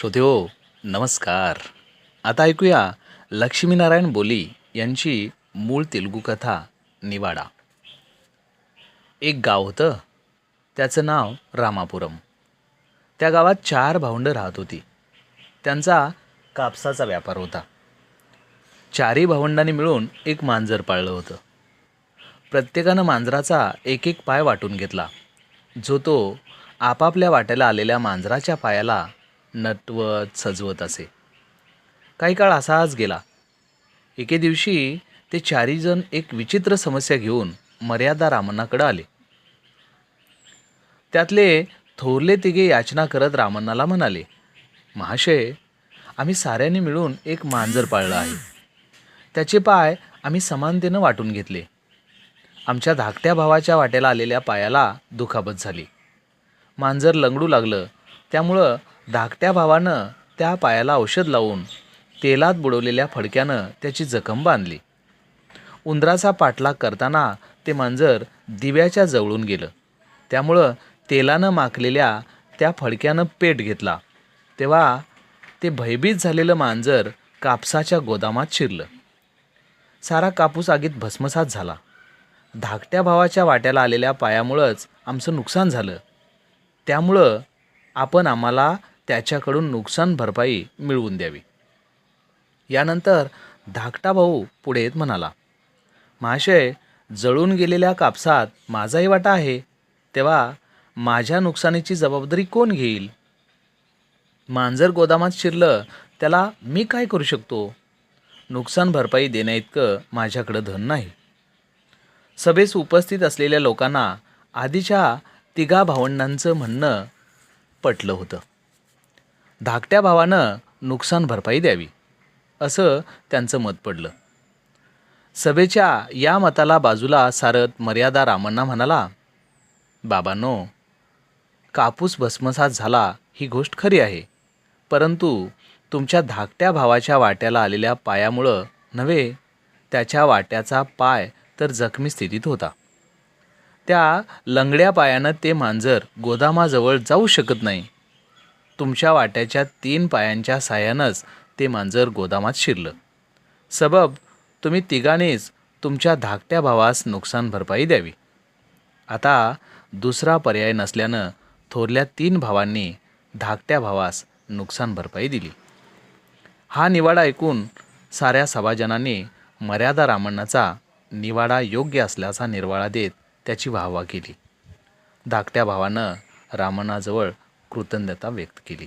श्रोते हो नमस्कार. आता ऐकूया लक्ष्मीनारायण बोली यांची मूळ तेलुगू कथा निवाडा. एक गाव होतं. त्याचं नाव रामापुरम. त्या गावात चार भावंडं राहत होती. त्यांचा कापसाचा व्यापार होता. चारही भावंडांनी मिळून एक मांजर पाळलं होतं. प्रत्येकानं मांजराचा एक एक पाय वाटून घेतला. जो तो आपापल्या वाट्याला आलेल्या मांजराच्या पायाला नटवत सजवत असे. काही काळ असाच गेला. एके दिवशी ते चारीजण एक विचित्र समस्या घेऊन मर्यादा रामण्णाकडे आले. त्यातले थोरले तिघे याचना करत रामण्णाला म्हणाले महाशय आम्ही साऱ्यांनी मिळून एक मांजर पाळलं आहे. त्याचे पाय आम्ही समानतेनं वाटून घेतले. आमच्या धाकट्या भावाच्या वाट्याला आलेल्या पायाला दुखापत झाली. मांजर लंगडू लागलं. त्यामुळं धाकट्या भावानं त्या पायाला औषध लावून तेलात बुडवलेल्या फडक्यानं त्याची जखम बांधली. उंदराचा पाठलाग करताना ते मांजर दिव्याच्या जवळून गेलं. त्यामुळं तेलानं माखलेल्या त्या फडक्यानं पेट घेतला. तेव्हा ते भयभीत झालेलं मांजर कापसाच्या गोदामात शिरलं. सारा कापूस आगीत भस्मसात झाला. धाकट्या भावाच्या वाट्याला आलेल्या पायामुळंच आमचं नुकसान झालं. त्यामुळं आपण आम्हाला त्याच्याकडून नुकसान भरपाई मिळवून द्यावी. यानंतर धाकटा भाऊ पुढे येत म्हणाला महाशय जळून गेलेल्या कापसात माझाही वाटा आहे. तेव्हा माझ्या नुकसानीची जबाबदारी कोण घेईल? मांजर गोदामात शिरलं त्याला मी काय करू शकतो? नुकसान भरपाई देण्याइतकं माझ्याकडं धन नाही. सभेस उपस्थित असलेल्या लोकांना आधीच्या तिघा भावंडांचं म्हणणं पटलं होतं. धाकट्या भावानं नुकसान भरपाई द्यावी असं त्यांचं मत पडलं. सभेच्या या मताला बाजूला सारत मर्यादा रामण्णा म्हणाला बाबांनो कापूस भस्मसात झाला ही गोष्ट खरी आहे परंतु तुमच्या धाकट्या भावाच्या वाट्याला आलेल्या पायामुळं नव्हे त्याच्या वाट्याचा पाय तर जखमी स्थितीत होता. त्या लंगड्या पायानं ते मांजर गोदामाजवळ जाऊ शकत नाही तुमच्या वाट्याच्या तीन पायांच्या साह्यानंच ते मांजर गोदामात शिरलं. सबब तुम्ही तिघांनीच तुमच्या धाकट्या भावास नुकसान भरपाई द्यावी. आता दुसरा पर्याय नसल्यानं थोरल्या तीन भावांनी धाकट्या भावास नुकसान भरपाई दिली. हा निवाडा ऐकून साऱ्या सभाजनांनी मर्यादा रामण्णाचा निवाडा योग्य असल्याचा निर्वाळा देत त्याची वाहवा केली. धाकट्या भावानं रामण्णाजवळ कृतज्ञता व्यक्त केली.